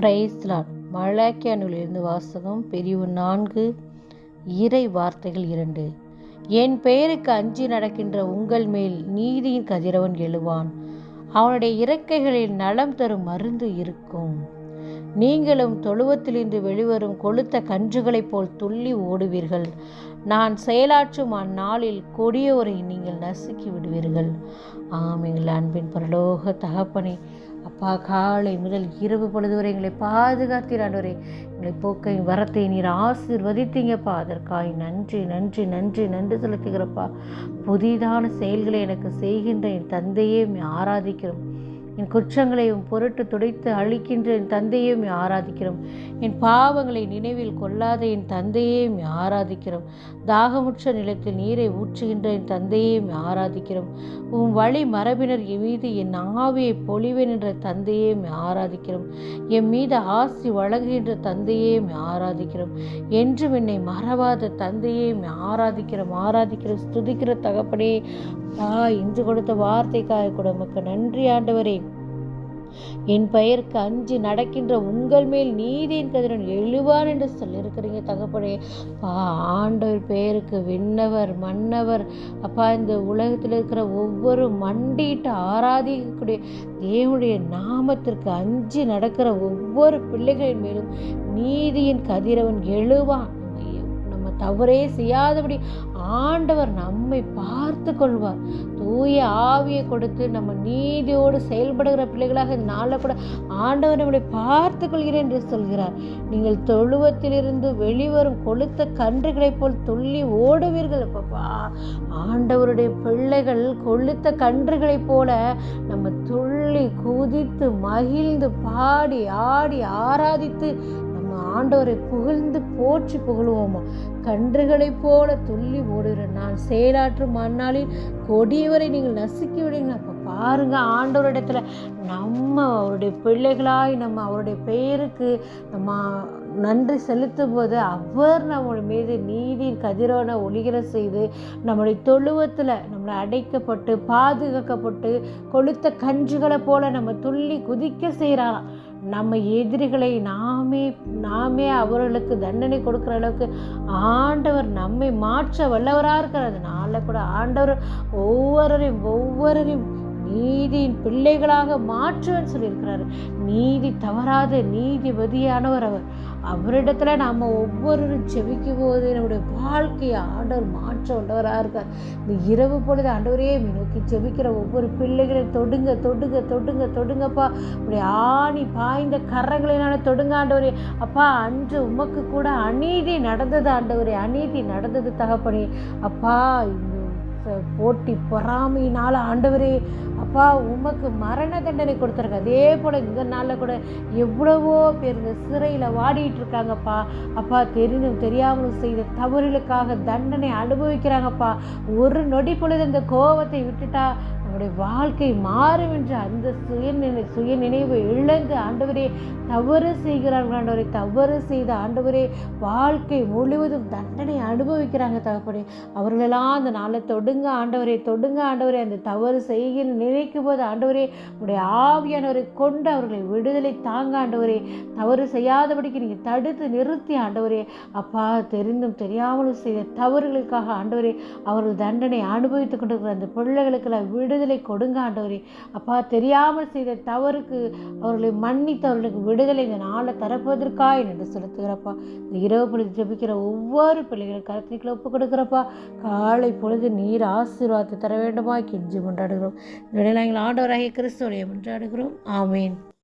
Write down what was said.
பிரைஸ்லாட் மலாக்கியானிலிருந்து வாசகம் பிரிவு நான்கு இறை வார்த்தைகள் இரண்டு. என் பெயருக்கு அஞ்சி நடக்கின்ற உங்கள் மேல் நீதியின் கதிரவன் எழுவான். அவனுடைய இறக்கைகளில் நலம் தரும் மருந்து இருக்கும். நீங்களும் தொழுவத்திலிருந்து வெளிவரும் கொளுத்த கன்றுகளைப் போல் துள்ளி ஓடுவீர்கள். நான் செயலாற்றும் அந்நாளில் கொடியோரை நீங்கள் நசுக்கி விடுவீர்கள். ஆமைகள் அன்பின் பரலோக தகப்பனை அப்பா காலை முதல் இரவு பொழுது வரை எங்களை பாதுகாத்தீர் ஆண்டவரே. எங்களை போக்கை வரத்தை நீர் ஆசிர்வதித்தீங்கப்பா. அதற்காய் நன்றி நன்றி நன்றி நன்றி செலுத்துகிறப்பா. புதிதான செயல்களை எனக்கு செய்கின்ற என் தந்தையே ஆராதிக்கிறோம். என் குற்றங்களையும் பொருட்டு துடைத்து அழிக்கின்ற என் தந்தையும் ஆராதிக்கிறோம். என் பாவங்களை நினைவில் கொள்ளாத என் தந்தையையும் ஆராதிக்கிறோம். தாகமுற்ற நிலத்தில் நீரை ஊற்றுகின்ற என் தந்தையையும் ஆராதிக்கிறோம். உன் வழி மரபினர் என் மீது என் ஆவியை பொழிவேன் என்ற தந்தையே ஆராதிக்கிறோம். என் மீது ஆசி வழங்குகின்ற தந்தையே ஆராதிக்கிறோம். என்றும் என்னை மறவாத தந்தையையும் ஆராதிக்கிறோம். ஆராதிக்கிறோம். ஸ்துதிக்கிற தகப்பனே ஆ இன்று கொடுத்த வார்த்தைக்காக கூட உமக்கு நன்றி ஆண்டவரே. என் பெயருக்கு அஞ்சு நடக்கின்ற உங்கள் மேல் நீதியின் கதிரன் எழுவான் என்று சொல்லியிருக்கிறீங்க தகப்பனே. ஆண்டவர் பெயருக்கு விண்ணவர் மன்னவர். அப்பா இந்த உலகத்தில் இருக்கிற ஒவ்வொரு மண்டிட்டு ஆராதிக்கக்கூடிய தேவனுடைய நாமத்திற்கு அஞ்சு நடக்கிற ஒவ்வொரு பிள்ளைகளின் மேலும் நீதியின் கதிரவன் எழுவான். தவறே செய்யாதபடி ஆண்டவர் நம்மை பார்த்து கொள்வார். தூய ஆவியை கொடுத்து நம்ம நீதியோடு செயல்படுகிற பிள்ளைகளாக நாளில் கூட ஆண்டவர் நம்மளை பார்த்து கொள்கிறேன் என்று சொல்கிறார். நீங்கள் தொழுவத்திலிருந்து வெளிவரும் கொளுத்த கன்றுகளைப் போல் துள்ளி ஓடுவீர்கள். பாப்பா ஆண்டவருடைய பிள்ளைகள் கொளுத்த கன்றுகளைப் போல நம்ம துள்ளி குதித்து மகிழ்ந்து பாடி ஆடி ஆராதித்து நம்ம ஆண்டவரை புகழ்ந்து போற்றி புகழுவோமா? கன்றுகளைப் போல துள்ளி ஓடுகிற நான் செயலாற்றும் மண்ணாளில் கொடியவரை நீங்கள் நசுக்கி விடுங்க அப்போ பாருங்க ஆண்டவரிடத்துல நம்ம அவருடைய பிள்ளைகளாய் நம்ம அவருடைய பெயருக்கு நம்ம நன்றி செலுத்தும் போது அவர் நம்ம மீது நீதியின் கதிரோன ஒளிகிற செய்து நம்முடைய தொழுவத்தில் நம்மளை அடைக்கப்பட்டு பாதுகாக்கப்பட்டு கொளுத்த கன்றுகளை போல நம்ம துள்ளி குதிக்க செய்கிறாராம் நம்ம எதிரிகளை நாமே நாமே அவர்களுக்கு தண்டனை கொடுக்குற அளவுக்கு ஆண்டவர் நம்மை மாற்ற வல்லவராக இருக்கிறதுனால கூட ஆண்டவர் ஒவ்வொருவரையும் ஒவ்வொருவரையும் நீதியின் பிள்ளைகளாக மாற்றுவேன்னு சொல்லியிருக்கிறாரு. நீதி தவறாத நீதிபதியானவர் அவர். அவரிடத்துல நாம் ஒவ்வொருவரும் செவிக்கும் போது நம்முடைய வாழ்க்கையை ஆண்டவர் மாற்ற உள்ளவராக இருக்கார். இந்த இரவு பொழுது ஆண்டவரே நோக்கி செவிக்கிற ஒவ்வொரு பிள்ளைகளையும் தொடுங்க தொடுங்க தொடுங்க தொடுங்கப்பா. இப்படி ஆணி பாய்ந்த கரங்களினால தொடுங்க ஆண்டவரே. அப்பா அன்று உமக்கு கூட அநீதி நடந்தது ஆண்டவரே. அநீதி நடந்தது தகப்பனே. அப்பா இந்த போட்டி பொறாமையினால் ஆண்டவரே அப்பா உமக்கு மரண தண்டனை கொடுத்துருங்க அதே போல் இந்த நாளில் கூட எவ்வளவோ பேர் இந்த சிறையில் வாடிட்டு இருக்காங்கப்பா அப்பா தெரியணும் தெரியாமலும் செய்த தவறுகளுக்காக தண்டனை அனுபவிக்கிறாங்கப்பா. ஒரு நொடி பொழுது இந்த கோபத்தை விட்டுட்டா நம்முடைய வாழ்க்கை மாறும் என்று அந்த சுயநினை சுய நினைவை இழந்து ஆண்டவரே தவறு செய்கிறார்கள் ஆண்டவரை தவறு செய்த ஆண்டவரே வாழ்க்கை முழுவதும் தண்டனை அனுபவிக்கிறாங்க தகப்பனே. அவர்களெல்லாம் அந்த நாளை தொடுங்க ஆண்டவரே தொடுங்க ஆண்டவரே. அந்த தவறு செய்கிற நினைக்கும் போது ஆண்டவரே உடைய ஆவியானவரை கொண்டு அவர்களை விடுதலை தாங்க ஆண்டவரே. தவறு செய்யாதபடிக்கு நீங்கள் தடுத்து நிறுத்தி ஆண்டவரே. அப்பா தெரிந்தும் தெரியாமலும் செய்த தவறுகளுக்காக ஆண்டவரே அவர்கள் தண்டனை அனுபவித்துக் கொண்டிருக்கிற அந்த பிள்ளைகளுக்கெல்லாம் விடு விடுதலை கொடுங்க ஆண்டவரே. அப்பா தெரியாமல் செய்த தவறுக்கு அவர்களை மன்னித்து அவர்களுக்கு விடுதலை இந்த நாளை தரப்பதற்காய் என்று செலுத்துகிறப்பா. இந்த இரவு பொழுது ஜபிக்கிற ஒவ்வொரு பிள்ளைகளும் கருத்துக்களை ஒப்பு கொடுக்குறப்பா காலை பொழுது நீர் ஆசீர்வாதத்தை தர வேண்டுமா கெஞ்சி கொண்டாடுகிறோம். இந்த இடையில எங்கள் ஆண்டவராகிய கிறிஸ்துவடைய கொண்டாடுகிறோம் ஆமேன்.